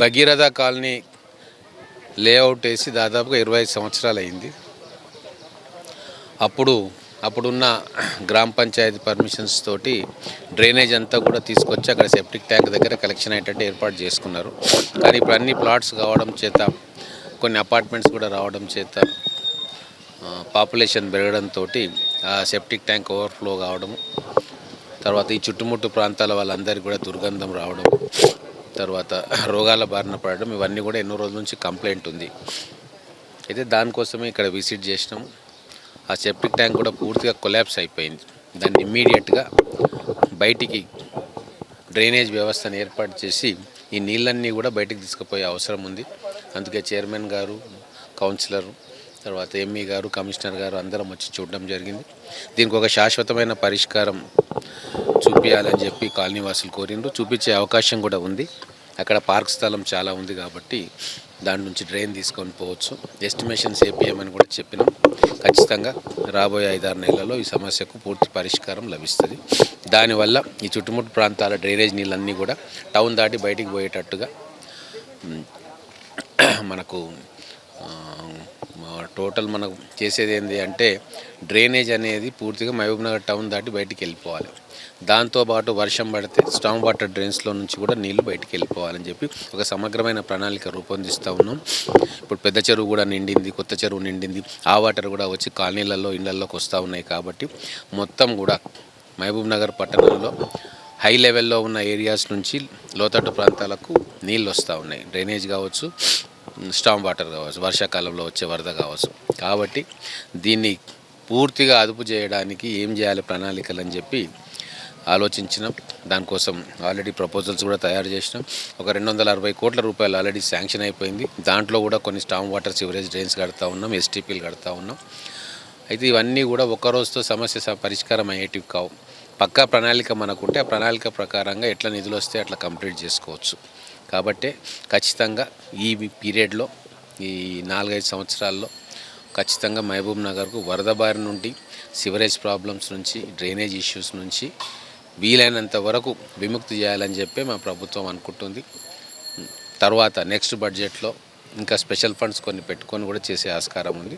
Bhagiratha colony layout వేసి దాదాపుగా ఇరవై ఐదు సంవత్సరాలు అయింది. అప్పుడు అప్పుడున్న గ్రామ పంచాయతీ పర్మిషన్స్ తోటి డ్రైనేజ్ అంతా కూడా తీసుకొచ్చి అక్కడ సెప్టిక్ ట్యాంక్ దగ్గర కలెక్షన్ అయ్యేటట్టు ఏర్పాటు చేసుకున్నారు. కానీ ఇప్పుడు అన్ని ప్లాట్స్ కావడం చేత కొన్ని అపార్ట్మెంట్స్ కూడా రావడం చేత పాపులేషన్ పెరగడంతో ఆ సెప్టిక్ ట్యాంక్ ఓవర్ఫ్లో కావడం తర్వాత ఈ చుట్టుముట్టు ప్రాంతాల వాళ్ళందరికీ కూడా దుర్గంధం రావడం తర్వాత రోగాల బారిన పడడం ఇవన్నీ కూడా ఎన్నో రోజుల నుంచి కంప్లైంట్ ఉంది. అయితే దానికోసమే ఇక్కడ విజిట్ చేసినాం. ఆ సెప్టిక్ ట్యాంక్ కూడా పూర్తిగా కొలాప్స్ అయిపోయింది. దాన్ని ఇమ్మీడియట్గా బయటికి డ్రైనేజ్ వ్యవస్థను ఏర్పాటు చేసి ఈ నీళ్ళన్నీ కూడా బయటికి తీసుకుపోయే అవసరం ఉంది. అందుకే చైర్మన్ గారు కౌన్సిలర్ తర్వాత ఎంఈ గారు కమిషనర్ గారు అందరం వచ్చి చూడడం జరిగింది. దీనికి ఒక శాశ్వతమైన పరిష్కారం చూపించాలని చెప్పి కాలనీ వాసులు కోరిండ్రు. చూపించే అవకాశం కూడా ఉంది. అక్కడ పార్క్ స్థలం చాలా ఉంది కాబట్టి దాని నుంచి డ్రైన్ తీసుకొని పోవచ్చు. ఎస్టిమేషన్స్ ఏపీఎమని కూడా చెప్పినాం. ఖచ్చితంగా రాబోయే ఐదారు నెలల్లో ఈ సమస్యకు పూర్తి పరిష్కారం లభిస్తుంది. దానివల్ల ఈ చుట్టుముట్టు ప్రాంతాల డ్రైనేజ్ నీళ్ళన్నీ కూడా టౌన్ దాటి బయటికి పోయేటట్టుగా మనకు టోటల్ మనకు చేసేది ఏంటి అంటే డ్రైనేజ్ అనేది పూర్తిగా మహబూబ్ నగర్ టౌన్ దాటి బయటికి వెళ్ళిపోవాలి. దాంతోపాటు వర్షం పడితే స్టామ్ వాటర్ డ్రైన్స్లో నుంచి కూడా నీళ్ళు బయటికి వెళ్ళిపోవాలని చెప్పి ఒక సమగ్రమైన ప్రణాళిక రూపొందిస్తూ ఉన్నాం. ఇప్పుడు పెద్ద చెరువు కూడా నిండింది కొత్త చెరువు నిండింది. ఆ వాటర్ కూడా వచ్చి కాలనీలలో ఇళ్ళలోకి వస్తూ ఉన్నాయి కాబట్టి మొత్తం కూడా మహబూబ్ నగర్ పట్టణంలో హై లెవెల్లో ఉన్న ఏరియాస్ నుంచి లోతట్టు ప్రాంతాలకు నీళ్ళు వస్తూ ఉన్నాయి. డ్రైనేజ్ కావచ్చు స్టామ్ వాటర్ కావచ్చు వర్షాకాలంలో వచ్చే వరద కావచ్చు. కాబట్టి దీన్ని పూర్తిగా అదుపు చేయడానికి ఏం చేయాలి ప్రణాళికలు అని చెప్పి ఆలోచించినాం. దానికోసం ఆల్రెడీ ప్రపోజల్స్ కూడా తయారు చేసినాం. ఒక రెండు వందల అరవై కోట్ల రూపాయలు ఆల్రెడీ శాంక్షన్ అయిపోయింది. దాంట్లో కూడా కొన్ని స్టామ్ వాటర్ సివరేజ్ డ్రైన్స్ కడతా ఉన్నాం ఎస్టీపీలు కడతా ఉన్నాం. అయితే ఇవన్నీ కూడా ఒక రోజుతో సమస్య స- పరిష్కారం అయ్యేటివి కావు. పక్కా ప్రణాళిక మనకుంటే ఆ ప్రణాళిక ప్రకారంగా ఎట్లా నిధులు వస్తే అట్లా కంప్లీట్ చేసుకోవచ్చు. కాబట్టే ఖచ్చితంగా ఈ పీరియడ్లో ఈ నాలుగైదు సంవత్సరాల్లో ఖచ్చితంగా మహబూబ్ నగర్కు వరద బారి నుండి సివరేజ్ ప్రాబ్లమ్స్ నుంచి డ్రైనేజ్ ఇష్యూస్ నుంచి వీలైనంత వరకు విముక్తి చేయాలని చెప్పి మా ప్రభుత్వం అనుకుంటుంది. తర్వాత నెక్స్ట్ బడ్జెట్లో ఇంకా స్పెషల్ ఫండ్స్ కొన్ని పెట్టుకొని కూడా చేసే ఆస్కారం ఉంది.